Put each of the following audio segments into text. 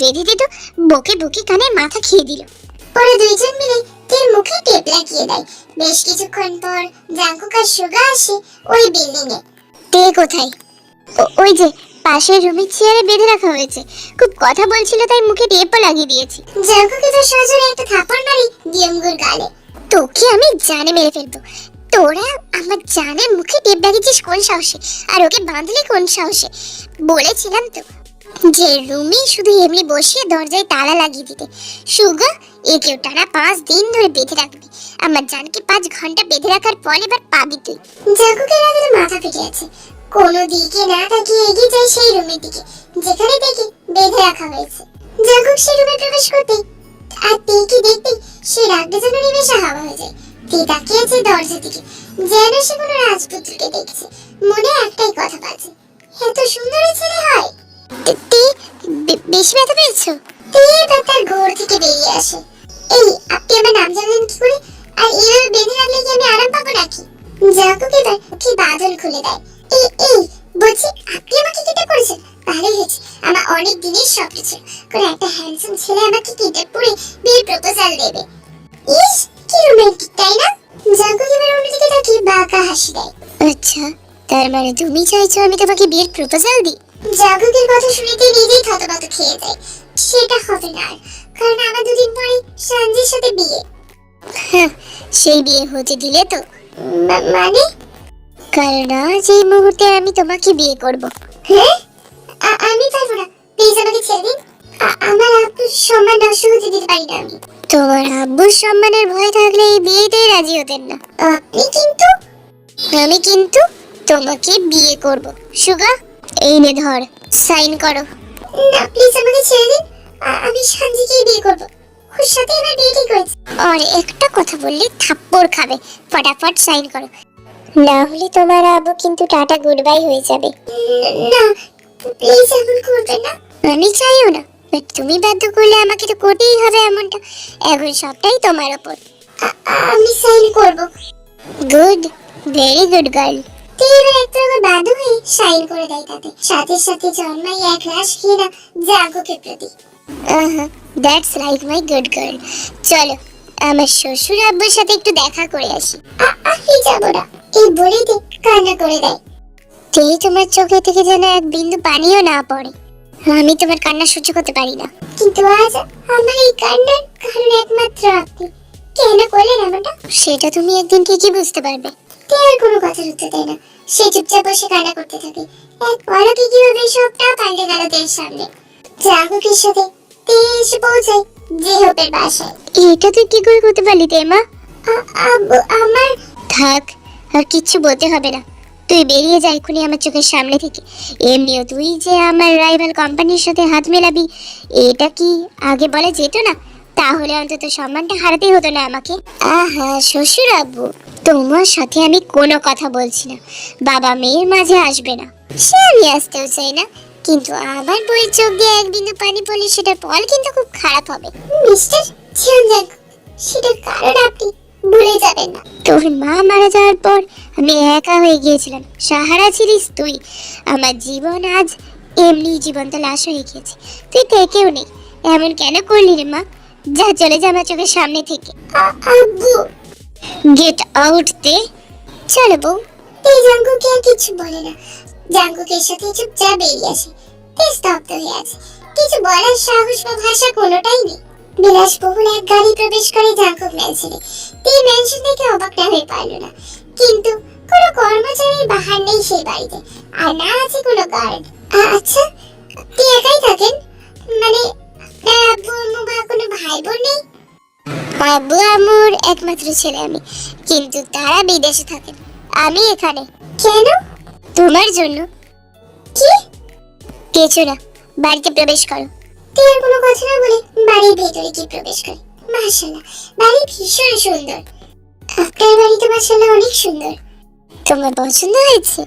বেঁধে দিত বকে বকে কানে মাথা খেয়ে দিল। পরে দুইজন মিলে তের মুখে টেপ লাগিয়ে দেয়। বেশ কিছুক্ষণ পর জাঙ্কুক আর সুগা আসে ওই বিল্ডিং এ। তে কোথায়? ওই যে পাশের রুমের চেয়ারে বেঁধে রাখা হয়েছে। খুব কথা বলছিল তাই মুখে টেপও লাগিয়ে দিয়েছি। জাঙ্কুকে তো সজোরে একটা থাপড় মারি দিয়মগুর গালে। তোকে আমি জানে মেরে ফেলব। তোরা আমার জানে মুখে টেপ লাগিয়েছিস কোন সাহসে? আর ওকে বাঁধলি কোন সাহসে? বলেছিলাম তো। যে রুমে শুধু এমনি বসে দরজায় তালা লাগিয়ে দিতে, সুগা, একেও টানা পাঁচ দিন ধরে বেঁধে রাখবি। আমার জানকে পাঁচ ঘণ্টা বেঁধে রাখার পর এবার পাবি তুই। জাগুকের আগে মাথা ফেটে আছে। কোনো দিকে না তাকিয়ে এগিয়ে যায় সেই রুমের দিকে, যেখানে দেখি বেঁধে রাখা হয়েছে। জাগুক সেই রুমে প্রবেশ করতে, আর তেকে দেখতে সে রাগটা যেন নিমেষে হাওয়া হয়ে যায়। তে তাকিয়ে আছে দরজা দিকে, যেন সে কোনো রাজপুত্রকে দেখছে। মনে একটাই কথা বাজে, এত সুন্দর ছেলে হয়। বেশি ব্যথা তার ঘোর থেকে বেরিয়ে আসে। এই, আপনি আমার নাম জানলেন কি করে? আর এইভাবে বেঁধে রাখলে কি আমি আরাম পাবো নাকি? জাকুক এবার কি বাঁধন খুলে দেয়। এই এই আপনি আমাকে কিডন্যাপ করেছেন? হয়েছে। আমার অনেক দিনের স্বপ্ন কোনো একটা হ্যান্ডসাম ছেলে আমাকে কিডন্যাপ করে বিয়ের প্রপোজাল দেবে। ইস, কি রোমান্টিক তাই না? জাকুক এবার অন্যদিকে তাকিয়ে বাঁকা হাসি দেয়। আচ্ছা তার মানে তুমি চাইছো আমি তোমাকে বিয়ের প্রপোজাল দিই? জাগুকের কথা শুনেতে নিজেই থতমত খেয়ে যায়। সেটা হবে না কারণ আমার দুদিন পরে সঞ্জয়ের সাথে বিয়ে। হ্যাঁ, সেই বিয়ে হতে দিলে তো। মানে? কারণ আজ এই মুহূর্তে আমি তোমাকে বিয়ে করব। হ্যাঁ? আমি পারব না। প্লিজ আমাকে ছেড়ে দিন। আমার আব্বুর সম্মান নষ্ট হতে দিতে পারি না আমি। তোমার আব্বুর সম্মানের ভয় থাকলে এই বিয়েতেই রাজি হতেন না। আপনি কিন্তু? আমি কিন্তু তোমাকে বিয়ে করব। সুগা? এই নে ধর সাইন করো। না প্লিজ আমাকে ছেড়ে দিন। আমি সঞ্জিকে বিয়ে করব। ওর সাথে আমার বিয়ে ঠিক হয়েছে। আর একটা কথা বললে থাপ্পড় খাবে। ফটাফট সাইন করো। না হলে তোমার আব্বু কিন্তু টাটা গুড বাই হয়ে যাবে। না প্লিজ এমন করবে না। আমি চাইও না তুমি বাধ্য করলে আমাকে তো করতেই হবে এমনটা। এখন সবটাই তোমার ওপর। আমি সাইন করব। গুড ভেরি গুড গার্ল এবার একটা আবার হয়ে সাইন করে দেয় তাতে। সাথে সাথে জন্মাই এক রাশ খেয়ে না প্রতি that's like my good girl চলো আমার শ্বশুর আব্বুর সাথে একটু দেখা করে আসি। আমি যাব না? এই বলেই কান্না করে দেয়। তেই তোমার চোখে থেকে যেন এক বিন্দু পানিও না পড়ে। আমি তোমার কান্না সহ্য করতে পারি না। কিন্তু আজ আমার এই কান্নার কারণ একমাত্র আপনি। কেন করলেন এমনটা? সেটা তুমি একদিন ঠিকই বুঝতে পারবে। তে আর কোনো কথার উত্তর দেয় না। সে চুপচাপ বসে কান্না করতে থাকে। এক পলকে কীভাবে সবটা পাল্টে গেল তের সামনে। জাগকের সাথে তে এসে পৌঁছায় জেহপের বাসায়। এটা তুই কি করে করতে পারলি তে মা? আমার থাক আর কিচ্ছু বলতে হবে না। তুই বেরিয়ে যা এক্ষুনি আমার চোখের সামনে থেকে। এমনিও তুই যে আমার রাইভাল কোম্পানির সাথে হাত মেলাবি এটা কি আগে বলা যেত না? তাহলে অন্তত সম্মানটা হারাতেই হতো না আমাকে। আহা শ্বশুর আব্বু তোমার সাথে আমি কোনো কথা বলছি না। বাবা মেয়ের মাঝে আসবে না। সে আমি আসতেও চাই না। কিন্তু আমার বইয়ের চোখ দিয়ে এক পানি পড়লে সেটার ফল কিন্তু খুব খারাপ হবে। মিস্টার চিয়ানজাক সেটার কারণ আপনি ভুলে যাবেন না। তোর মা মারা যাওয়ার পর আমি একা হয়ে গিয়েছিলাম। সাহারা ছিলিস তুই। আমার জীবন আজ এমনি জীবন্ত লাশ হয়ে গিয়েছে। তুই থেকেও নেই এমন কেন করলি রে মা? যা চলে যা আমার চোখের সামনে থেকে। গেট আউট দে চলো বউ। এই জাঙ্গুকে আর কিছু বলে না। জাঙ্গুকের সাথে চুপচাপ বেরিয়ে আসে। তে স্তব্ধ হয়ে আছে। কিছু বলার সাহস বা ভাষা কোনোটাই নেই। বিলাসবহুল এক গাড়ি প্রবেশ করে জাঙ্কুক ম্যানশনে তে ম্যানশন থেকে অবাক না হয়ে পারল না। কিন্তু কোনো কর্মচারীর বাহার নেই সেই বাড়িতে। আর না আছে কোনো গার্ড আচ্ছা তে একাই থাকেন? মানে আপনার আব্বু, আম্মু কোনো ভাই বোন নেই? আব্বু, আম্মুর একমাত্র ছেলে আমি, কিন্তু তারা বিদেশে থাকেন আমি এখানে। কেন? তোমার জন্য। কি? কিছু না, বাড়িতে প্রবেশ করো। তুই কোনো কথা না বলে বাড়ির ভেতরে কি প্রবেশ করে। মাশাআল্লাহ, বাড়ি ভীষণ সুন্দর। আপনার বাড়ি তো মাশাআল্লাহ অনেক সুন্দর। তোমার পছন্দ হয়েছে?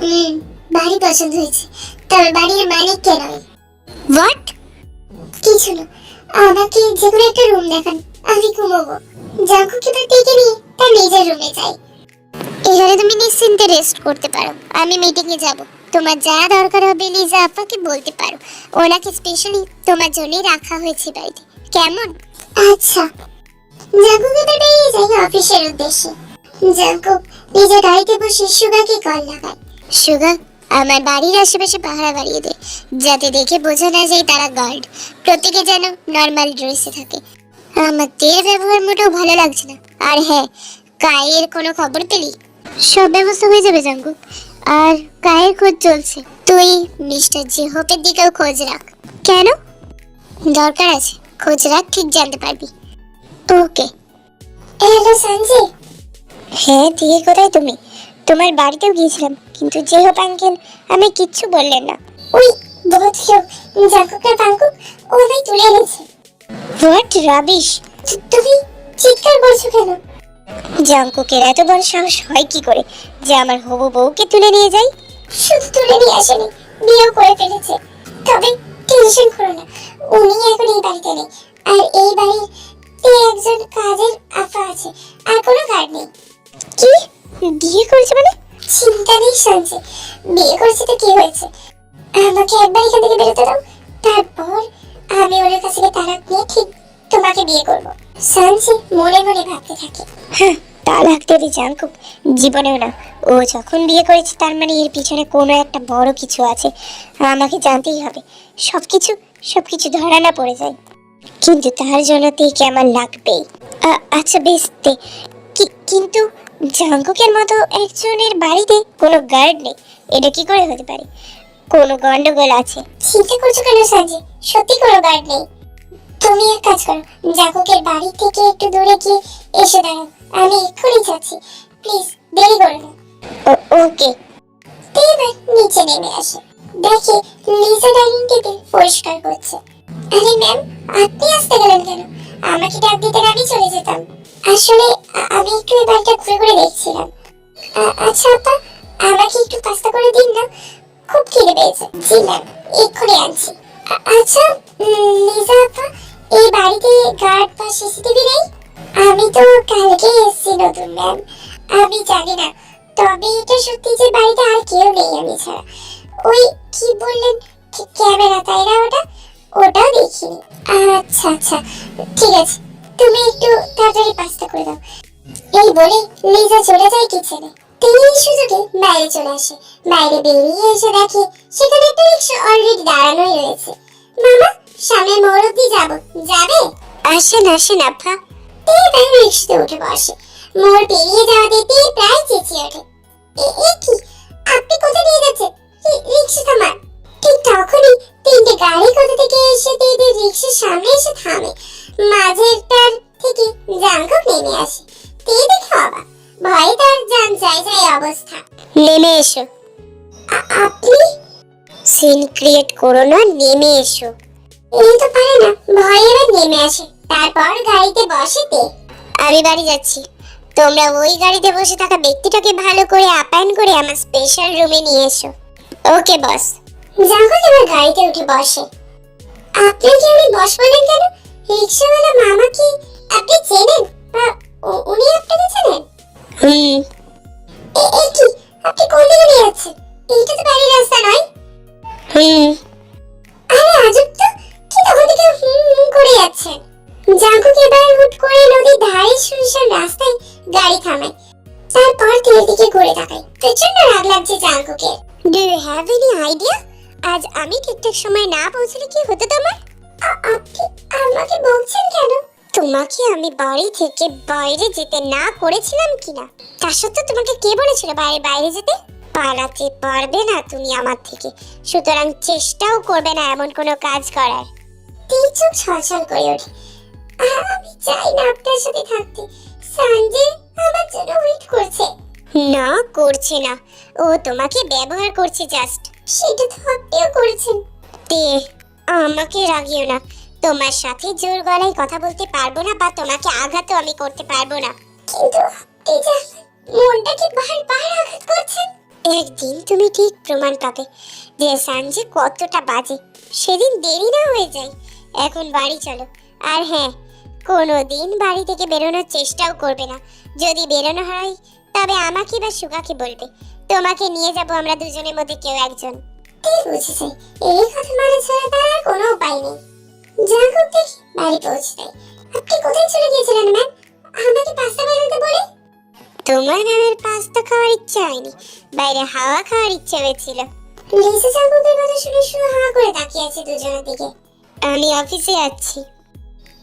হুম, বাড়ি পছন্দ হয়েছে। তবে বাড়ির মালিককে নয় হোয়াট কিছু না আমাকে যে কোনো একটা রুম দেখান আমি ঘুমোবো। জাঙ্কুকে তো ডেকে নিয়ে তার নিজের রুমে যাই। এখানে তুমি নিশ্চিন্তে রেস্ট করতে পারো। আমি মিটিং এ যাব। তোমার যা দরকার হবে লিজা আপাকে বলতে পারো। ওনাকে স্পেশালি তোমার জন্যই রাখা হয়েছে বাড়িতে। কেমন? আচ্ছা। জাঙ্কুকে তো নিয়ে যাই অফিসের উদ্দেশ্যে। জাঙ্কু নিজের গাড়িতে বসে সুগাকে কল লাগায় সুগা? আমার বাড়ির আশেপাশে পাহারা বাড়িয়ে দে যাতে দেখে বোঝা না যায় তারা গার্ড। প্রত্যেকে যেন নর্মাল ড্রেসে থাকে। আমার আমাদের ব্যবহার মোটেও ভালো লাগছে না। আর হ্যাঁ কায়ের কোনো খবর পেলি? সব ব্যবস্থা হয়ে যাবে জাঙ্গু আর কায়ের খোঁজ চলছে। তুই মিস্টার জেহপের দিকেও খোঁজ রাখ। কেন? দরকার আছে। খোঁজ রাখ ঠিক জানতে পারবি। Okay hello Sanjay. হ্যাঁ দিয়ে কোথায় তুমি? তোমার বাড়িতেও গিয়েছিলাম, কিন্তু যে হোক আঙ্কেল আমি কিচ্ছু বললেন না। ওই বহুত লোক জাঙ্কুকে পাঙ্কু ওদের তুলে এনেছে? হোয়াট রাবিশ তুমি চিৎকার করছ কেন? জাঙ্কুকের এত বড় সাহস হয় কি করে যে আমার হবু বউকে তুলে নিয়ে যাই? শুধু তুলে নিয়ে আসেনি, বিয়েও করে ফেলেছে। তবে টেনশন করো না, উনি এখন এই বাড়িতে নেই। আর এই এই একজন কাজের আফা আছে, আর কোনো কার্ড নেই। কি? বিয়ে করেছে মানে? চিন্তা নেই সঞ্জয় বিয়ে করেছে তো কি হয়েছে আমাকে একবার এখান থেকে বেরোতে দাও। তারপর আমি ওর কাছ থেকে তালাক নিয়ে ঠিক তোমাকে বিয়ে করব। সঞ্জয় মনে মনে ভাবতে থাকে। হ্যাঁ তালাক দেবে জাঙ্কুক। জীবনেও না। ও যখন বিয়ে করেছে তার মানে এর পিছনে কোনো একটা বড় কিছু আছে। আমাকে জানতেই হবে। সব কিছু সব কিছু ধরা না পড়ে যায়। কিন্তু তার জন্য তেকে আমার লাগবেই। আচ্ছা বেশ তে কিন্তু জাঙ্কুকের মতো একজনের বাড়িতে কোনো গার্ড নেই। এটা কি করে হতে পারে? কোনো গন্ডগোল আছে? চিন্তা করছ কেন সঞ্জয় সত্যি কোনো গার্ড নেই। তুমি এক কাজ করো জাকুকের বাড়ি থেকে একটু দূরে গিয়ে এসে দাঁড়াও। আমি এক্ষুনি যাচ্ছি। প্লিজ, দেরি করো না। ওকে। এবার নিচে নেমে আসে। দেখে লিজা ডাইনিং টেবিল পরিষ্কার করছে। আরে ম্যাম, আপনি আসতে গেলেন কেন? আমাকে ডাক দিতে আমি চলে যেতাম। আসলে, আমি একটু এই বাড়িটা ঘুরে ঘুরে দেখছিলাম। আচ্ছা আপা আমাকে একটু পাস্তা করে দিন না? খুব খিদে পেয়েছে। জি ম্যাম, এক্ষুনি আনছি। আচ্ছা লিজা আপা, এই বাড়িতে গার্ড বা সিসিটিভি নেই? আমি তো কালকে এসেছি নতুন, ম্যাম। আমি জানি না, তবে এটা সত্যি যে বাড়িতে আর কেউ নেই আমি ছাড়া। ওই কি বললেন ক্যামেরা, তাই না ওটা? ওটাও দেখিনি। আচ্ছা আচ্ছা ঠিক আছে। তুমি একটু তাড়াতাড়ি পাস্তা করে দাও। এই বলে লিজা চলে যায় কিচেনে তিনি এই সুযোগে বাইরে চলে আসে। বাইরে বেরিয়ে এসে দেখে সেখানে একটা রিক্সা অলরেডি দাঁড়ানোই রয়েছে। মামা, সামনে মোড় অব্দি যাব। যাবে? আসেন আসেন আপা এবার রিক্সাতে উঠে বসে। মোড় পেরিয়ে যাওয়া দেখতে প্রায় চেঁচিয়ে ওঠে। এ- কি? আপনি কোথায় নিয়ে যাচ্ছেন? রিক্সা থামান। ঠিক তখনই তিনটে গাড়ি কোথা থেকে এসে রিক্সার সামনে এসে থামে। মাঝেরটার থেকে জাঙ্কুক নেমে আসে। তে দেখে অবাক। ভয়ে তার যান যায় যায় অবস্থা। নেমে এসো। আপনি? সিন ক্রিয়েট করো না নেমে এসো। এই তো পারে না ভয়ে এবার নেমে আসে। তারপর গাড়িতে বসে তে। আমি বাড়ি যাচ্ছি। তোমরা ওই গাড়িতে বসে থাকা ব্যক্তিটাকে ভালো করে আপ্যায়ন করে আমার স্পেশাল রুমে নিয়ে এসো। ওকে বস জাঙ্কুক এবার গাড়িতে উঠে বসে। আপনাকে আমি বস বলেন কেন? রিক্সাওয়ালা মামা কি আপনি চেনেন? বা উনি আপনাকে চেনেন? হুম। এ কি? আপনি কোন দিকে নিয়ে যাচ্ছেন? এইটা তো বাড়ির রাস্তা নয়। হুম। আরে আজব তো কি তখন থেকে হুম করে যাচ্ছেন? জাঙ্কুক এবার হুট করে নদীর ধারে শুনশান রাস্তায় গাড়ি থামায় তারপর তেল দিকে ঘুরে তাকায় প্রচণ্ড রাগ লাগছে জাঙ্কুকের do you have any idea আজ আমি ঠিকঠাক সময় না পৌঁছলে কি হতো তোমার? আপনি আমাকে বলছেন কেন? তোমাকে আমি বাড়ি থেকে বাইরে যেতে না করেছিলাম কিনা? তা সত্ত্বেও তোমাকে কে বলেছিল বাইরে বাইরে যেতে? পালাতে পারবে না তুমি আমার থেকে। সুতরাং চেষ্টাও করবে না এমন কোনো কাজ করার। চোখ ছলছল করে ওঠে। আমি চাই না আপনার সাথে থাকতে। সঞ্জয় আমার জন্য ওয়েট করছে। না করছে না। ও তোমাকে ব্যবহার করছে জাস্ট সেটা তো আপনিও করেছেন। তে, আমাকে রাগিও না। তোমার সাথে জোর গলায় কথা বলতে পারব না বা তোমাকে আঘাতও আমি করতে পারব না। কিন্তু আমার মনটাকে বারবার আঘাত করছেন। একদিন তুমি ঠিক প্রমাণ পাবে যে সানজে কতটা বাজে। সেদিন দেরি না হয়ে যায়। এখন বাড়ি চলো। আর হ্যাঁ কোনো দিন বাড়ি থেকে বেরোনোর চেষ্টাও করবে না। যদি বেরোনো হয়, তবে আমাকে বা সুগাকে বলবে। তোমাকে নিয়ে যাব আমরা দুজনের মধ্যে কেউ একজন। ঠিক বুঝেছে। এই কথা মানে ছাড়া তার আর কোনো উপায় নেই। দেখি বাড়ি আপনি কোথায় চলে গিয়েছিলেন ম্যাম? আমাকে পাস্তা বানাতে বলে? তোমার নামের পাস্তা খাওয়ার ইচ্ছে হয়নি বাইরে হাওয়া খাওয়ার ইচ্ছে হয়েছিল। লিসা কথা শুনে শুধু হা করে তাকিয়ে আছে দুজনের দিকে। আমি অফিসে যাচ্ছি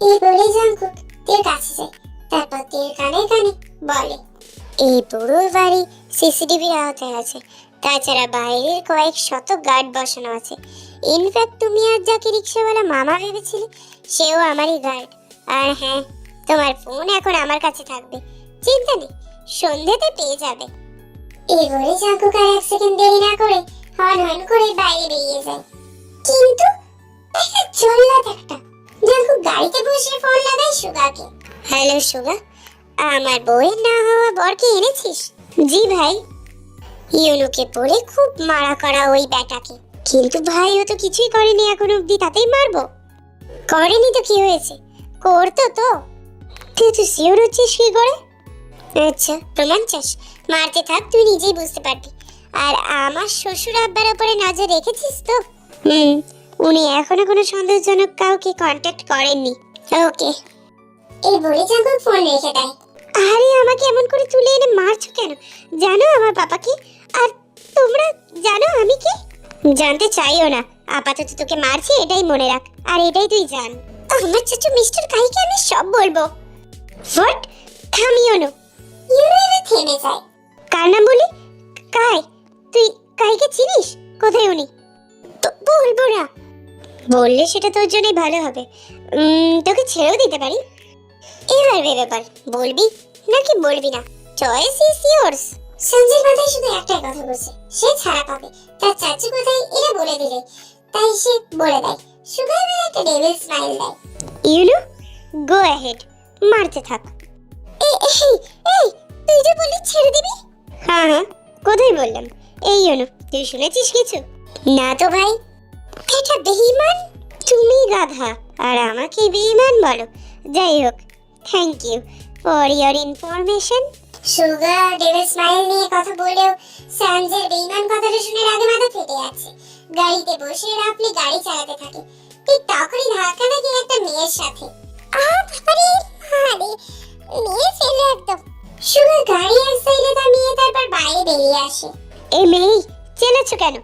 এই বলে জাঙ্কুক তীর কাছে যায়। তারপর তীর কানে কানে বলে এই পুরো বাড়ি সিসিটিভির আওতায় আছে। তাছাড়া বাইরের কয়েক শত গার্ড বসানো আছে। ইনফ্যাক্ট তুমি আর যাকে রিক্সাওয়ালা মামা ভেবেছিলে, সেও আমারই গার্ড। আর হ্যাঁ তোমার ফোন এখন আমার কাছে থাকবে। চিন্তা নেই, সন্ধ্যেতে পেয়ে যাবে। জাঙ্কুক আর এক সেকেন্ড দেরি না করে হন হন করে বাইরে বেরিয়ে যায়। কিন্তু জল্লাদ একটা। জাঙ্কুক গাড়িতে বসে ফোন লাগায় সুগাকে। হ্যালো সুগা আমার বউয়ের না হওয়া বরকে এনেছিস? জি ভাই। ইউনুকে পড়ে খুব মারা করা ওই ব্যাটাকে। কিন্তু ভাই, ও তো কিছুই করেনি এখন অবধি, তাতেই মারবো। করেনি তো কি হয়েছে? করতো তো। তুই তো শিওর হচ্ছিস কি করে? আচ্ছা প্রমাণ চাস? মারতে থাক, তুই নিজেই বুঝতে পারবি। আর আমার শ্বশুর আব্বার উপরে নজর রেখেছিস তো? হুম, উনি এখনও কোনো সন্দেহজনক কাউকে কন্ট্যাক্ট করেননি। ওকে। এই বলে জাঙ্কুক ফোন রেখে দেয়। আরে, আমাকে এমন করে তুলে এনে মারছো কেন? জানো আমার পাপাকে আর তোমরা জানো আমি কি? জানতে চাইও না। আপাতত তোকে মারছি, এটাই মনে রাখ। আর এটাই তুই জান। আমার চাচু মিস্টার কাইকে আমি সব বলব। হোয়াট? থামিও না। ইউনো এবার থেমে যায়। কার নাম বলি? কাই। তুই কাইকে চিনিস? কোথায় উনি? তো বলব না। বললে সেটা তোর জন্যই ভালো হবে। তোকে ছেড়েও দিতে পারি। এবার ভেবে বল, বলবি নাকি বলবি না? চয়েস ইজ মাথায় শুধু একটাই কথা বলছে, সে ছাড়া পাবে। তার কোথায় বলে দিলে। তাই সে বলে দেয়, সুগার একটা ডেভিল স্মাইল দেয়। গো অ্যাহেড মারতে থাক। এই এই তুই যে বললি ছেড়ে দিবি? হ্যাঁ হ্যাঁ কোথায় বললাম? এই ইউনো তুই শুনেছিস কিছু? না তো ভাই। এটা বেঈমান? তুমি গাধা, আর আমাকে বেঈমান বলো। যাই হোক thank you for your information sugar devil smile নিয়ে কথা বলেও সঞ্জয়ের বেইমান কথাটা শুনে রাগে মাথা ফেটে যাচ্ছে। গাড়িতে বসে রাফলি গাড়ি চালাতে থাকে ঠিক তখনই ধাক্কা লাগে একটা মেয়ের সাথে। বাবারে মারে মেয়ে ফেলে একদম। সুগার গাড়ি এক সাইডে থামিয়ে তারপর বাইরে বেরিয়ে আসে। এই মেয়ে চেলেছো কেন?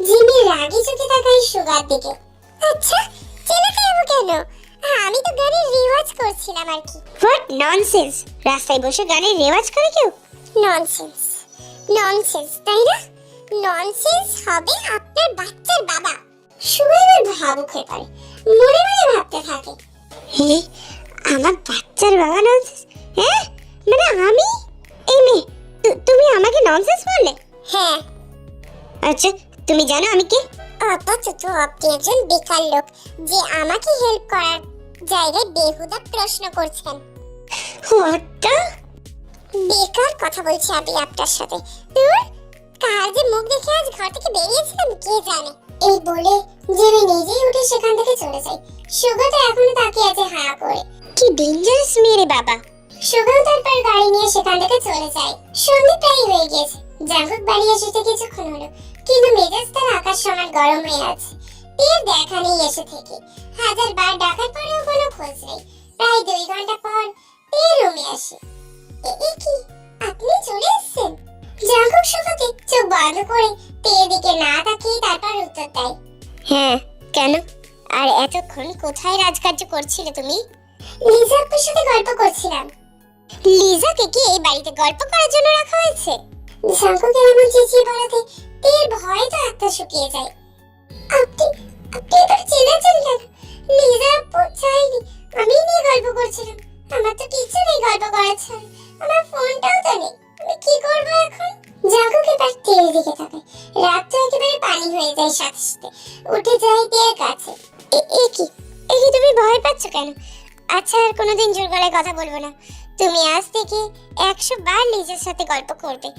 জিমি রাগি চোখে তাকায় সুগার দিকে। আচ্ছা চেনাতে যাব কেন? আমি তো গানের রিওয়াজ করছিলাম আর কি। হোয়াট ননসেন্স রাস্তায় বসে গানের রেওয়াজ করে কেউ? ননসেন্স ননসেন্স তাই না? ননসেন্স হবে আপনার বাচ্চার বাবা। এবার ভাবুক হয়ে পড়ে মনে মনে ভাবতে থাকে। হে আমার বাচ্চার বাবা ননসেন্স হ্যাঁ মানে আমি? এই মেয়ে তুমি আমাকে ননসেন্স বললে? হ্যাঁ। আচ্ছা তুমি জানো আমি কে? অথচ আপনি একজন বেকার লোক যে আমাকে হেল্প করার জায়গায় বেহুদা প্রশ্ন করছেন। হোয়াটটা? বেকার কথা বলছি আমি আপনার সাথে। দূর কার যে মুখ দেখে আজ ঘর থেকে বেরিয়েছিলাম কে জানে? এই বলে জেমি নিজেই উঠে সেখান থেকে চলে যায় সুগা তো এখনও তাকিয়ে আছে হাঁ করে। কি ডেঞ্জারাস মেয়ে রে বাবা। সুগাও তারপর গাড়ি নিয়ে সেখান থেকে চলে যায়। সন্ধে প্রায় হয়ে গেছে। জাঙ্কুক বাড়ি এসেছে কিছুক্ষণ হলো। কিন্তু মেজাজ তার আকাশ সমান গরম হয়ে আছে। তীর দেখা নেই এসে থেকে। হাজার বার ডাকার পরেও কোনো খোঁজ নেই। প্রায় দুই ঘণ্টা পর তীর রুমে আসে। এ- কি? আপনি চলে এসেছেন? জাঙ্কুক সুখকে চোখ বন্ধ করে তীর দিকে না তাকিয়ে তারপর উত্তর দেয় হ্যাঁ কেন? আর এতক্ষণ কোথায় রাজকার্য করছিলে তুমি? লিজা সাথে গল্প করছিলাম। লিজাকে কি এই বাড়িতে গল্প করার জন্য রাখা হয়েছে? জাঙ্কুকে এমন চেঁচিয়ে বলাতে তীর ভয়ে তো আত্মা শুকিয়ে যায়। আপনি আপনি এবার চেনাচ্ছেন কেন লিজা আপু আমি নিয়ে গল্প করছিলাম। আমার তো কিছু নেই গল্প করার ছবি আমার ফোনটাও তো নেই। আমি কি করব এখন? জাঙ্কুক এবার তীরের দিকে তাকায় রাত তো একেবারে পানি হয়ে যায় সাথে সাথে। উঠে যায় তীরের কাছে। এ- কি? এ কি তুমি ভয় পাচ্ছ কেন? আচ্ছা আর কোনোদিন জোর গলায় কথা বলব না। তুমি আজ থেকে একশো বার লিজের সাথে গল্প করবে।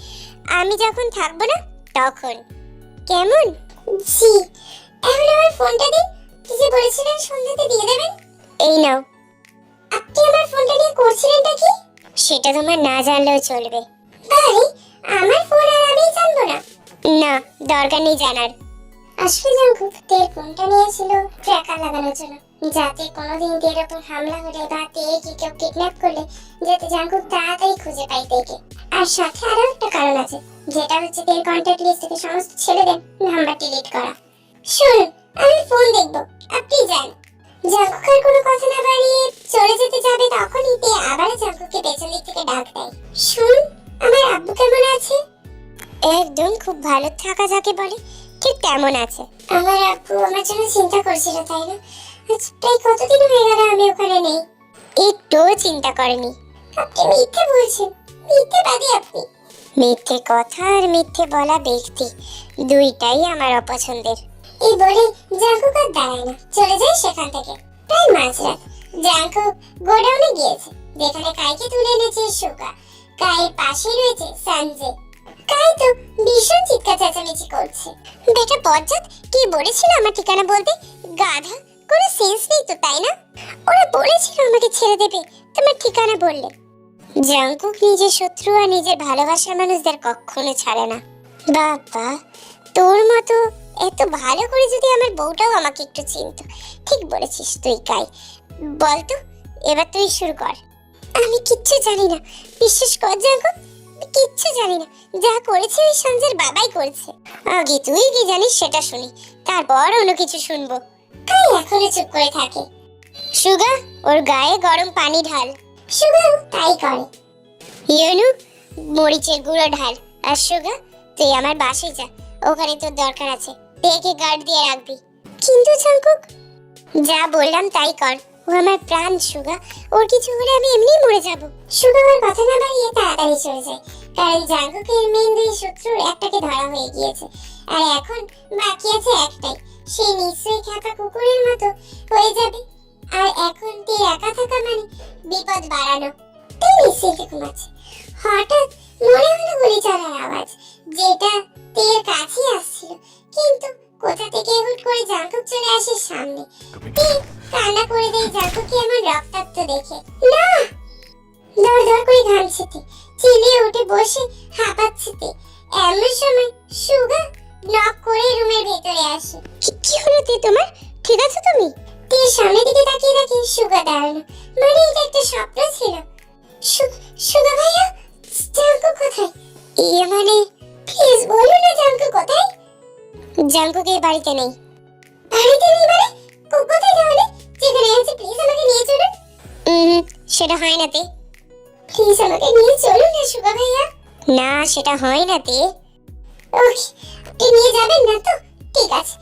আমি যখন থাকব না, তখন। কেমন? জি এখন আমার ফোনটা দিন কি যে বলেছিলেন সন্ধ্যাতে দিয়ে দেবেন? এই নাও। আপনি আমার ফোনটা নিয়ে করছিলেনটা কি? সেটা তোমার না জানলেও চলবে। তাই আমার ফোন আর আমি জানব না। না দরকার নেই জানার। আসলে জাঙ্কুক তের ফোনটা নিয়েছিল? ট্র্যাকার লাগানোর জন্য। যাতে কোনোদিন তের ওপর হামলা হলে বা তেকে কেউ কিডন্যাপ করলে যাতে জাঙ্কুক তাড়াতাড়ি খুঁজে পাই তেকে আর সাথে আরও একটা কারণ আছে। যেটা হচ্ছে তের কন্ট্যাক্ট লিস্ট থেকে সমস্ত ছেলেদের নাম্বার ডিলিট করা। শুনুন, আমি ফোন দেখব, আপনি যান। জাঙ্কুক আর কোনো কথা না বাড়িয়ে চলে যেতে যাবে, তখনই তে আবার জাঙ্কুককে পেছন দিক থেকে ডাক দেয়। শুন আমার আব্বু কেমন আছে? একদম খুব ভালো থাকা যাকে বলে, ঠিক তেমন আছে। আমার আব্বু আমার জন্য চিন্তা করছিল, তাই না? প্রায় কতদিন হয়ে গেল আমি ওখানে নেই। একটুও চিন্তা করেনি। আপনি মিথ্যে বলছেন মিথ্যে বাদী আপনি। মিথ্যে কথা আর মিথ্যে বলা ব্যক্তি দুইটাই আমার অপছন্দের। এই বলে জাঙ্কুক আর দাঁড়ায় না, চলে যায় সেখান থেকে। প্রায় মাঝরাত জাঙ্কুক গোডাউনে গিয়েছে, যেখানে কাইকে তুলে এনেছে সুকা কায়ের পাশে রয়েছে সঞ্জয় কাই তো ভীষণ চিৎকার চেঁচামেচি করছে। বেটা বজ্জাত, কি বলেছিল আমার ঠিকানা বলতে? গাধা, কোনো সেন্স নেই তো, তাই না? ওরা বলেছিল আমাকে ছেড়ে দেবে, তোমার ঠিকানা বললে। জাঙ্কুক নিজের শত্রু আর নিজের ভালোবাসার মানুষদের কখনো ছাড়ে না। বাবা, তোর মতো এত ভালো করে যদি আমার বউটাও আমাকে একটু চিনত। ঠিক বলেছিস তুই, কাই। বলতো, এবার তুই শুরু কর। আমি কিচ্ছু জানি না। বিশ্বাস কর জাঙ্কুক কিচ্ছু জানি না। যা করেছে ওই সঞ্জয়ের বাবাই করেছে। আগে তুই কি জানিস সেটা শুনি। তারপর অন্য কিছু শুনব। কাই এখনও চুপ করে থাকে? সুগা, ওর গায়ে গরম পানি ঢাল। সুগাও তাই করে। ইয়নু, মরিচের গুঁড়ো ঢাল আর সুগা তুই আমার বাসে যা, ওখানে তোর দরকার আছে। দেখে গার্ড দিয়ে রাখবি। কিন্তু জাঙ্কুক যা বললাম তাই কর। ও আমার প্রাণ, সুগা। ওর কিছু হলে আমি এমনিই মরে যাব। সুগা আমার কথা না বাড়িয়ে তাড়াতাড়ি চলে যায়। কারণ জাঙ্কুকের মেন দুই শত্রুর একটাকে ধরা হয়ে গিয়েছে। আর এখন বাকি আছে একটাই। সে নিশ্চয়ই খ্যাপা কুকুরের মতো হয়ে যাবে। আর এখন তুই একা থাকা মানে? বিপদ বাড়ানো। তাই নিশ্চয়ই ঘুমাচ্ছে হঠাৎ মনে হলো সেটা হয় না তে। ওকে আপনি নিয়ে যাবেন না তো? ঠিক আছে।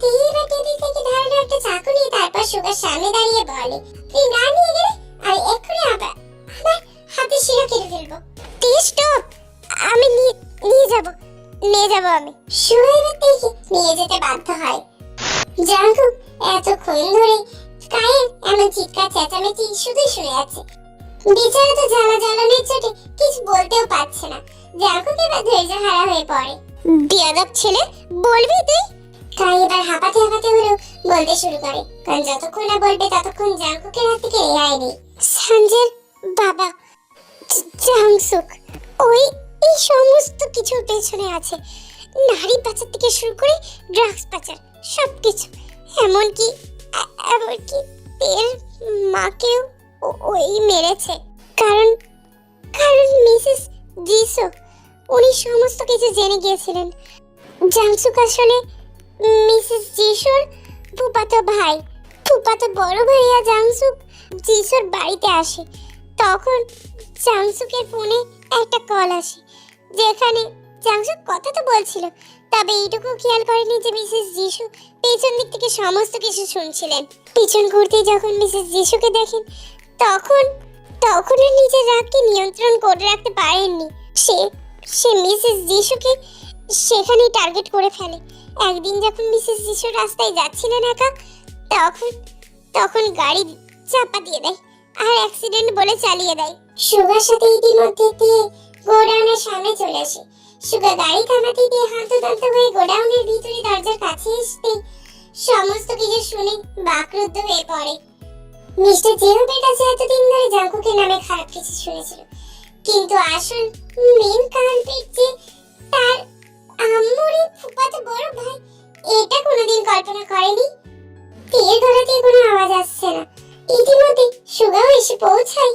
তীর টেবিল থেকে ধারালো একটা চাকু নিয়ে তারপর সুগার সামনে দাঁড়িয়ে বলে তুই না নিয়ে গেলে আমি এক্ষুনি আবার আমার হাতে শিরা কেটে ফেলব। তে স্টপ আমি নিয়ে যাব নিয়ে যাব আমি। সুগার এবার দেখে নিয়ে যেতে বাধ্য হয়। জাঙ্কু এতক্ষণ ধরে কায়ের এমন চিৎকার, চেঁচামেচি শুধু শুয়ে আছে বেচারা তো জ্বালা জ্বালানোর চোটে কিছু বলতেও পারছে না। জাঙ্কুক এবার ধৈর্য হারা হয়ে পড়ে। বিয়াদব ছেলে, বলবি তুই? কাই এবার হাঁপাতে হাঁপাতে হলেও বলতে শুরু করে। কারণ যতক্ষণ না বলবে, ততক্ষণ জাঙ্কুকের হাত থেকে রেহাই নেই। সঞ্জয়ের বাবা জাংসুক, ওই, এই সমস্ত কিছুর পেছনে আছে। নারী পাচার থেকে শুরু করে ড্রাগস পাচার সব কিছু এমনকি এমনকি তের মাকেও ওই মেরেছে। কারণ কারণ মিসেস জিসো উনি সমস্ত কিছু জেনে গিয়েছিলেন। জাংসুক আসলে মিসেস জিসোর ফুপাতো ভাই। ফুপাতো বড় ভাইয়া জাংসুক জিসোর বাড়িতে আসে। তখন জাংসুকের ফোনে একটা কল আসে, যেখানে জাংসুক কথা তো বলছিল, তবে এইটুকু খেয়াল করেনি যে মিসেস যিশু পেছন দিক থেকে সমস্ত কিছু শুনছিলেন। পিছন ঘুরতে যখন মিসেস যিশুকে দেখেন, তখন তখন নিজের রাগকে নিয়ন্ত্রণ করে রাখতে পারেননি। সে সে মিসেস যিশুকে সেখানেই টার্গেট করে ফেলে। একদিন যখন মিসেস যিশু রাস্তায় যাচ্ছিলেন একা তখন তখন গাড়ি চাপা দিয়ে দেয় আর অ্যাক্সিডেন্ট বলে চালিয়ে দেয়। সুগার সাথে ইতিমধ্যে তে গোডাউনের সামনে চলে আসে। সুগা গাড়ি থামাতে গিয়ে হন্তদন্ত হয়ে গোডাউনের ভিতরে দরজার কাছে আসতে সমস্ত কিছু শুনে বাকরুদ্ধ হয়ে পড়ে। মিস্টার জেহবের কাছে এতদিন ধরে জাঙ্কুকে নামে খারাপ কিছু শুনেছিল। কিন্তু আসল মেন কালপিট যে তার আম্মুর ফুফাতো বড় ভাই, এটা কোনোদিন কল্পনা করেনি। তীর ধরাতে কোনো আওয়াজ আসছে না। ইতিমধ্যে সুগাও এসে পৌঁছায়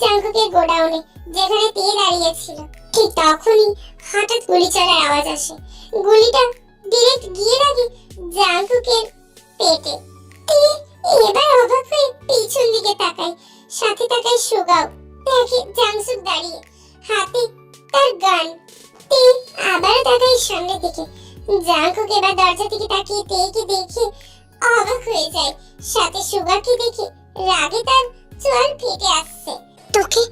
জাঙ্কুকের গোডাউনে, যেখানে তে দাঁড়িয়েছিল ঠিক তখনই হঠাৎ গুলি চলার আওয়াজ আসে। গুলিটা ডিরেক্ট গিয়ে লাগে জাঙ্কুকের পেটে। এবার অবাক হয়ে পিছন দিকে তাকায়। সাথে তাকায় সুগাও। দেখে জাংসুক দাঁড়িয়ে হাতে তার গান। তে আবার তাকায় সামনের দিকে। জাঙ্কুক এবার দরজা থেকে তাকিয়ে তেকে দেখে অবাক হয়ে যায়। সাথে সুগাকে দেখে রাগে তার চোয়াল ফেটে আসছে। তোকে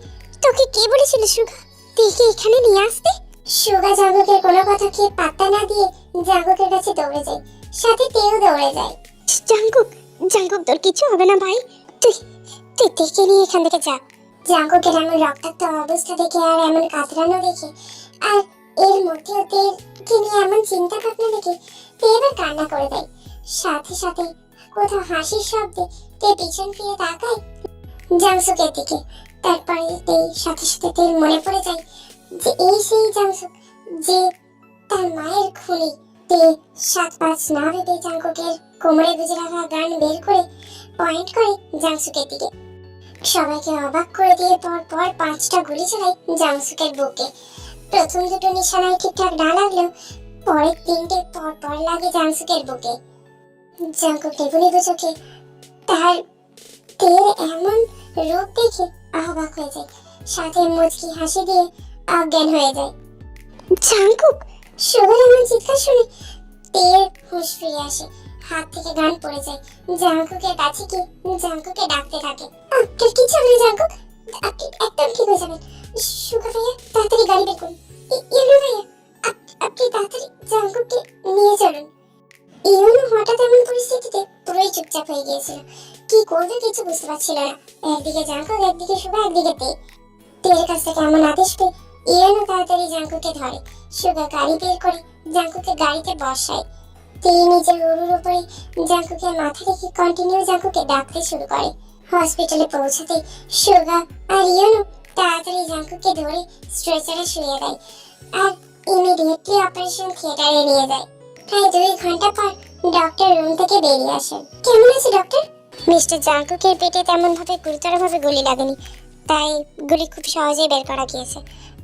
তোকে কে বলেছিল সুগা? তেকে এখানে নিয়ে আসতে? সুগা জাঙ্গুকের কোনো কথাকে পাত্তা না দিয়ে জাঙ্গুকের কাছে দৌড়ে যায়। সাথে তেও দৌড়ে যায়। জাঙ্কুক জাঙ্কুক, তোর কিছু হবে না ভাই। তুই তুই দেখে নিয়ে এখান থেকে যা। জাঙ্গুকের এমন রক্তাক্ত অবস্থা দেখে আর এমন কাতরানো দেখে। আর এর মধ্যেও তেরকে নিয়ে এমন চিন্তা ভাবনা দেখে, তে এবার কান্না করে দেয়। সাথে সাথে কোথাও হাসির শব্দে তে পিছন ফিরে তাকায় জাংসুকের দিকে। তারপরে তে, সাথে সাথে তের মনে পড়ে যায় যে এই সেই জাংসুক যে তার মায়ের খুনি তে সাত পাঁচ না ভেবে জাঙ্কুকের কোমরে গুজে রাখা গান বের করে পয়েন্ট করে জাংসুকের দিকে। সবাইকে অবাক করে দিয়ে পর পর পাঁচটা গুলি চালায় জাংসুকের বুকে। প্রথম দুটো নিশানায় ঠিকঠাক না লাগলেও পরের তিনটে পর পর লাগে জাংসুকের বুকে। জাংকুক লেবুলেবু চোখে তার তের এমন রূপ দেখে অবাক হয়ে যায়। সাথে মুচকি হাসি দিয়ে অজ্ঞান হয়ে যায়। জাঙ্কুক সুগার এমন চিৎকার শুনে তের হুঁশ ফিরে আসে। হাত থেকে গান পড়ে যায়। জাঙ্কুকের কাছে কি জাঙ্কুকে ডাকতে থাকে? আপনার কি চলে জাঙ্কুক, আপনি একদম ঠিক হয়ে যাবেন। সুগা ভাইয়া, তাড়াতাড়ি গাড়ি বের করুন ইউনো ভাইয়া, আপ- আপনি তাড়াতাড়ি জাঙ্কুককে নিয়ে চলুন। ইউনো হঠাৎ এমন পরিস্থিতিতে পুরোই চুপচাপ হয়ে গিয়েছিল। কি করবে কিছু বুঝতে পারছিল না। একদিকে জাঙ্কুক, একদিকে সুগা একদিকে তে। তের কাছ থেকে এমন আদেশ পেয়ে ইউনো তাড়াতাড়ি জাঙ্কুকে ধরে। সুগা গাড়ি বের করে জাঙ্কুকে গাড়িতে বসায়। তিনি নিজের গরুর উপরে জাঙ্কুকে মাথা রেখে কন্টিনিউ জাঙ্কুকে ডাকতে শুরু করে। হসপিটালে পৌঁছাতে সুগা আর ইয়নো তাড়াতাড়ি জাঙ্কুকে ধরে স্ট্রেচারে শুয়ে দেয় আর ইমিডিয়েটলি অপারেশন থিয়েটারে নিয়ে যায়। প্রায় দুই ঘণ্টা পর ডক্টর রুম থেকে বেরিয়ে আসেন কেমন আছে ডক্টর মিস্টার জাঙ্কুকের পেটে তেমন ভাবে গুরুতরভাবে গুলি লাগেনি, তাই গুলি খুব সহজেই বের করা গিয়েছে।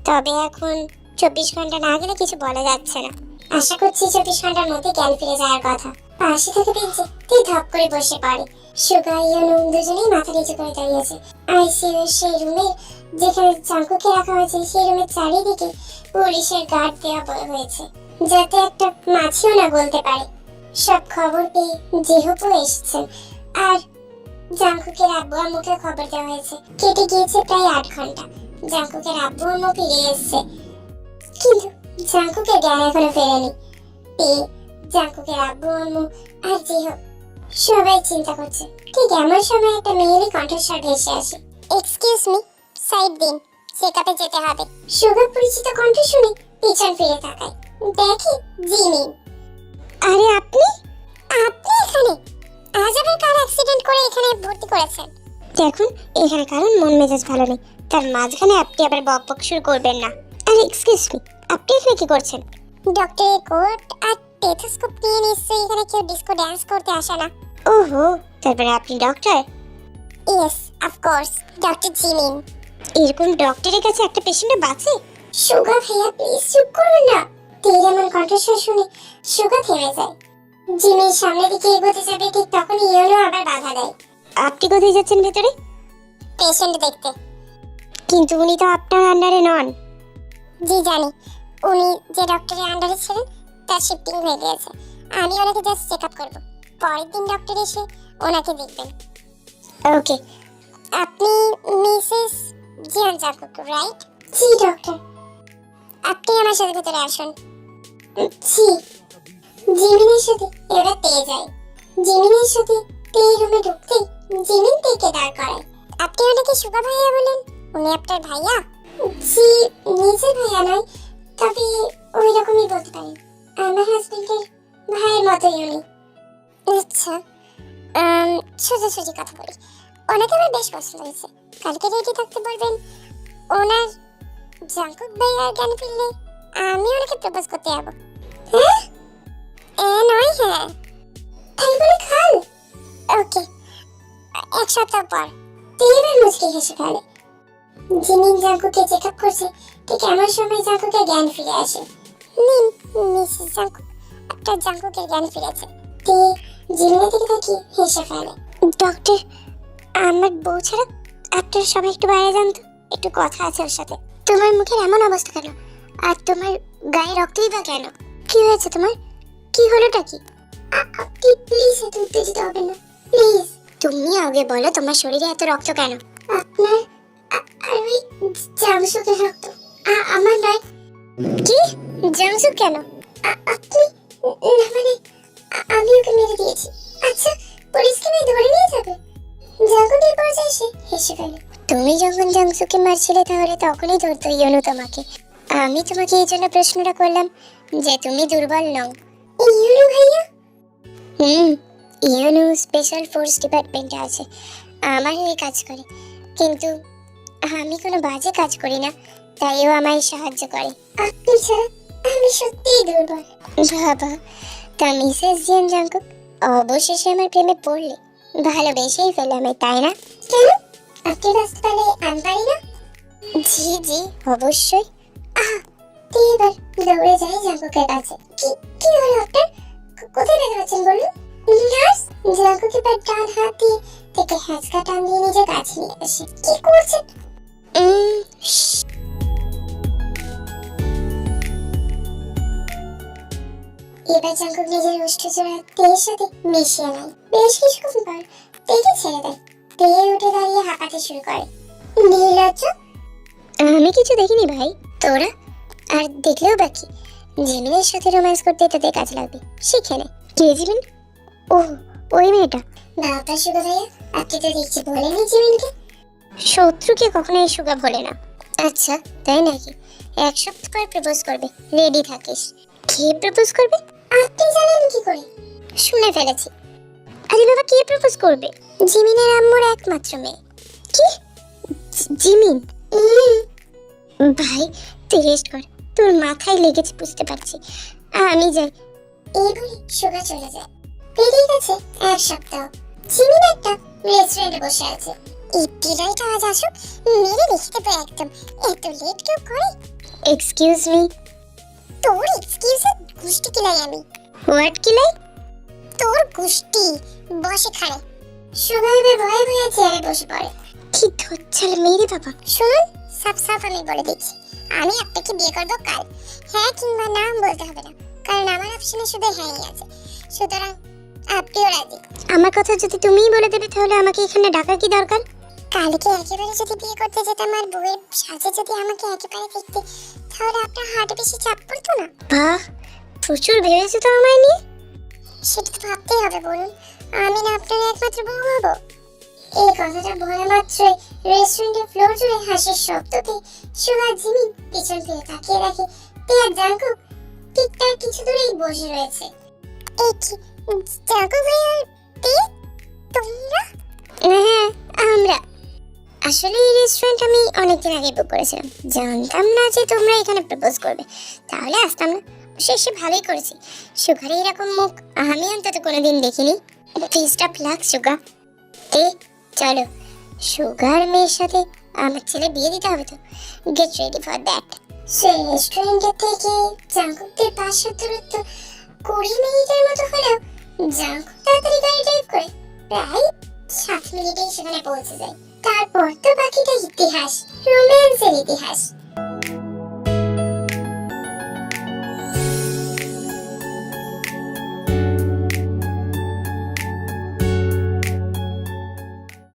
তবে এখন চব্বিশ ঘণ্টা না গেলে কিছু বলা যাচ্ছে না। আশা করছি চব্বিশ ঘণ্টার মধ্যে জ্ঞান ফিরে যাওয়ার কথা। পাশে থেকে বেঞ্চে তুই ধপ করে বসে পড়ে। সুগা ইয়নুম দুজনেই মাথা নিচু করে দাঁড়িয়েছে। আইসিইউ সেই রুমের যেখানে চাঙ্কুকে রাখা হয়েছে, সেই রুমের চারিদিকে পুলিশের গার্ড দেওয়া হয়েছে। যাতে একটা মাছিও না বলতে পারে। সব খবর পেয়ে জেহপু এসেছেন। আর জাঙ্কুকের আব্বু আম্মুকে খবর দেওয়া হয়েছে। কেটে গিয়েছে প্রায় আট ঘণ্টা। জাঙ্কুকের আব্বু আম্মু ফিরে এসেছে। কিন্তু জাঙ্কুকের জ্ঞান এখনও ফেরেনি। তে জাঙ্কুকের আব্বু আম্মু, আর জিহো সবাই চিন্তা করছে। ঠিক এমন সময় একটা মেয়েরই কণ্ঠস্বর ভেসে আসে। এক্সকিউজ মি সাইড দিন, চেকআপে যেতে হবে। সুগা পরিচিত কণ্ঠ শুনে পিছন ফিরে তাকায়। দেখি জিমিন আরে আপনি? আপনি এখানে? আজ আবার কার অ্যাক্সিডেন্ট করে এখানে ভর্তি করেছেন? দেখুন, এখানে কারণ মন মেজাজ ভালো নেই। তার মাঝখানে আপনি আবার বক বক শুরু করবেন না। আরে এক্সকিউজ মি আপনি এখানে কি করছেন? ডক্টরের কোট আর টেথোস্কোপ নিয়ে নিশ্চয়ই এখানে কেউ ডিস্কো ড্যান্স করতে আসে না। ওহো তারপরে আপনি doctor yes of course doctor Jimin এরকম ডক্টরের কাছে একটা পেশেন্টে বাঁচে? সুগা ভাইয়া প্লিজ চুপ করুন না। তীর এমন কণ্ঠস্বর শুনে সুগা থেমে যায়। জিমির সামনের দিকে এগোতে যাবে ঠিক তখন ইয়োনো আবার বাধা দেয়। আপনি কোথায় যাচ্ছেন ভেতরে? পেশেন্ট দেখতে। কিন্তু উনি তো আপনার আন্ডারে নন। জি জানি। উনি যে ডক্টরের আন্ডারে ছিলেন তার শিফটিং হয়ে গিয়েছে। আমি ওনাকে জাস্ট চেক আপ করব। পরের দিন ডক্টর এসে ওনাকে দেখবেন। ওকে আপনি মিসেস জিয়ান জাকুক রাইট জি ডক্টর আপনি আমার সাথে ভেতরে আসুন। জি। জিমিনের সাথে এবার পেয়ে যায়। জিমিনের সাথে পেয়ে রুমে ঢুকতেই জিমিন পেকে দাঁড় করায়। আপনি ওনাকে সুগা ভাইয়া বলেন। উনি আপনার ভাইয়া? জি। সোজাসুজি কথা বলি। ওনাকে আমার বেশ পছন্দ হয়েছে। কালকে রেডি থাকতে বলবেন? ওনার জাঙ্কুক ভাইয়া জ্ঞান ফিরলে আমি ওনাকে প্রপোজ করতে যাব। হ্যাঁ? এ নয় হ্যাঁ। তাই বলে খাল ওকে। এক সপ্তাহ পর। তিনবার মুচকি হেসে ফেলে। জিমিন জাঙ্কুকে চেক আপ করছে, ঠিক এমন সময় জাঙ্কুকে জ্ঞান ফিরে আসে। নিন, মিসেস জাঙ্কুক। আপনার জাঙ্কুকের জ্ঞান ফিরেছে। তে জিমিনের দিকে তাকিয়ে হেসে ফেলে। ডক্টর আমার বউ ছাড়া আপনারা সবাই একটু বাইরে যান তো। একটু কথা আছে ওর সাথে। তোমার মুখের এমন অবস্থা কেন? আর তোমার গায়ে রক্তই বা কেন? কি হয়েছে তোমার? কি হলোটা কি? প্লিজ এত উত্তেজিত হবেন না। প্লিজ তুমি আগে বলো তোমার শরীরে এত রক্ত কেন? আপনার আর ওই জামসুকের রক্ত। আমার নয়। কি? জামসুক কেন? আপনি না মানে আমি ওকে মেরে দিয়েছি। আচ্ছা পুলিশকে মেয়ে ধরে নিয়ে যাবে। জাঙ্কুকের পর্যায়ে এসে হেসে ফেলে তুমি যখন জাংসুকে মারছিলে তাহলে তখনই ধরতো ইয়নু তোমাকে। আমি তোমাকে এই জন্য প্রশ্নটা করলাম যে তুমি দুর্বল নও। ইয়নু ভাইয়া? হুম, ইয়নু স্পেশাল ফোর্স ডিপার্টমেন্টে আছে। আমার হয়ে কাজ করে। কিন্তু আমি কোনো বাজে কাজ করি না, তাই ও আমায় সাহায্য করে। আপনি ছাড়া আমি সত্যিই দুর্বল। বাবা, তা মিসেস জিয়ান জাঙ্কুক অবশেষে আমার প্রেমে পড়লে। ভালোবেসেই ফেলে আমায়, তাই না? কেন? আপনি রাস্তায় আমি পারি না? জি জি, অবশ্যই। আহ তুই এবার দৌড়ে যাই জাঙ্কুকের কাছে। কি কি হলো আপনার? কোথায় দেখা পাচ্ছেন বলুন? নার্স জাঙ্কুক এবার ডান হাত থেকে হ্যাঁচকা টান দিয়ে নিজের কাছে নিয়ে আসে। কি করছেন? এবার জাঙ্কুক নিজের তেয়ের সাথে মিশিয়ে নেয়। বেশ কিছুক্ষণ পর তেকে ছেড়ে দেয়। তেয়ে উঠে দাঁড়িয়ে হাঁপাতে শুরু করে। নির্লজ্জ আমি কিছু দেখিনি ভাই। তোরা আর দেখলেও বাকি জিমিনের সাথে রোম্যান্স করতে তাদের কাজ লাগবে। শিখে নে। কে জিমিন? ও ওই মেয়েটা। বাবা সুগা ভাইয়া। আপনি তো দেখছি বলেনি জিমিনকে। শত্রুকে কখনো এই সুগা ভোলে না। আচ্ছা তাই নাকি? এক সপ্তাহ পর প্রপোজ করবে। রেডি থাকিস। কে প্রপোজ করবে? আপনি জানেন কি করে? শুনে ফেলেছি। আরে বাবা কে প্রপোজ করবে? জিমিনের আম্মুর একমাত্র মেয়ে। কি? জিমিন? ভাই, তুই রেস্ট কর। তোর মাথায় লেগেছে বুঝতে পারছি। আমি যাই। এই বলে চলে যায়। পেরিয়ে গেছে এক সপ্তাহ। জিমিন একটা রেস্টুরেন্টে বসে আছে। ইপিরাইটা আজ আসুক, মেরে রেখে দেবো একদম। এত লেট কেউ করে? এক্সকিউজ মি তোর এক্সকিউজে গুষ্টি কিলাই আমি। হোয়াট কি লাই তোর গুষ্টি। বসে খাড়ে সুগা এবার ভয়ে ভয়ে চেয়ারে বসে পড়ে। কি ধরছাল মেরে বাবা। শুনুন সাফ সাফ আমি বলে দিচ্ছি। আমি আপনাকে বিয়ে করব কাল। হ্যাঁ কিংবা না বলতে হবে না। কারণ আমার অপশনে শুধু হ্যাঁই আছে। সুতরাং আপনিও রাজি। আমার কথা যদি তুমিই বলে দেবে তাহলে আমাকে এখানে ডাকার কি দরকার? কালকে একেবারে যদি বিয়ে করতে যেতাম আর বউয়ের সাজে যদি আমাকে একেবারে দেখতে তাহলে আপনার হার্টে বেশি চাপ পড়তো না? বাহ প্রচুর ভেবেছো তো আমায় নিয়ে? সেটা তো ভাবতেই হবে বলুন আমি না আপনার একমাত্র বউ হব। এই কথাটা বলা মাত্রই রেস্টুরেন্টের ফ্লোর জুড়ে হাসির শব্দতে সুগা জিমি পিছন ফিরে তাকিয়ে দেখে পেয়ার জাঙ্কুক ঠিক তার কিছু দূরেই বসে রয়েছে। এই কি জাঙ্কুক ভাই আর তোমরা? হ্যাঁ আমরা। আসলে এই রেস্টুরেন্ট আমি অনেক অনেকদিন আগে বুক করেছিলাম। জানতাম না যে তোমরা এখানে প্রপোজ করবে। তাহলে আসতাম না। শেষে ভালোই করেছি। সুগারে এরকম মুখ আমি অন্তত কোনোদিন দেখিনি। বেস্ট অফ লাক সুগা এ, চলো। সুগার মেয়ের সাথে আমার ছেলে বিয়ে দিতে হবে তো। গেট রেডি ফর দ্যাট সেই রেস্টুরেন্টের থেকে জাঙ্কুকদের পাশের দূরত্ব কুড়ি মিনিটের মতো হলেও জাঙ্কুক তাড়াতাড়ি গাড়ি ড্রাইভ করে প্রায় সাত মিনিটেই সেখানে পৌঁছে যায়। তারপর তো বাকিটা ইতিহাস রোম্যান্সের ইতিহাস।